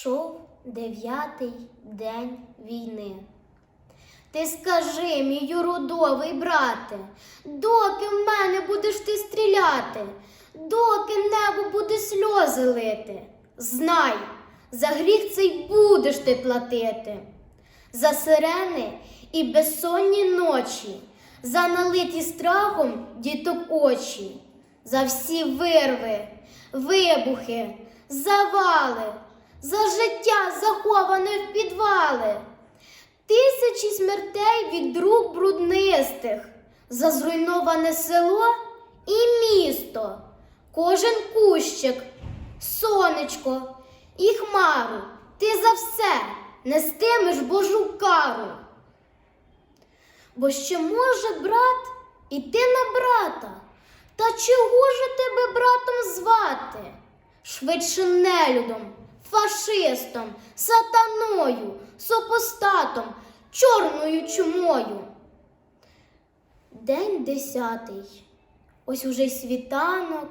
Йшов дев'ятий день війни. Ти скажи, мій юрудовий брате, доки в мене будеш ти стріляти, доки небо буде сльози лити, знай, за гріх цей будеш ти платити, за сирени і безсонні ночі, за налиті страхом діток очі, за всі вирви, вибухи, завали, за життя заховане в підвали. Тисячі смертей від рук бруднистих, за зруйноване село і місто, кожен кущик, сонечко і хмару, ти за все нестимеш Божу кару. Бо ще може брат іти на брата, та чого ж тебе братом звати? Швидше нелюдом, фашистом, сатаною, супостатом, чорною чумою. День десятий. Ось уже світанок.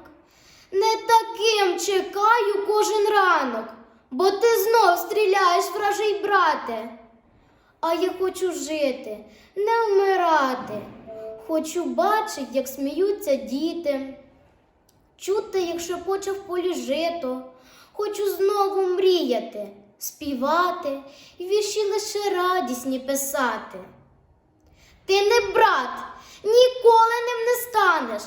Не таким чекаю кожен ранок, бо ти знов стріляєш, вражий брате. А я хочу жити, не вмирати. Хочу бачить, як сміються діти, чути, як шепоче в полі жито. Хочу знову мріяти, співати і вірші лише радісні писати. Ти не брат, ніколи ним не станеш,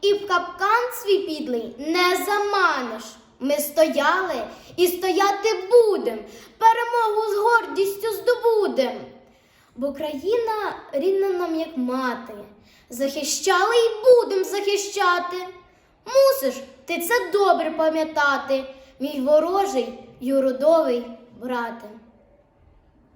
і в капкан свій підлий не заманеш. Ми стояли і стояти будем, перемогу з гордістю здобудем. Бо країна рідна нам, як мати, захищали і будем захищати. Мусиш ти це добре пам'ятати, мій ворожий юродовий брате.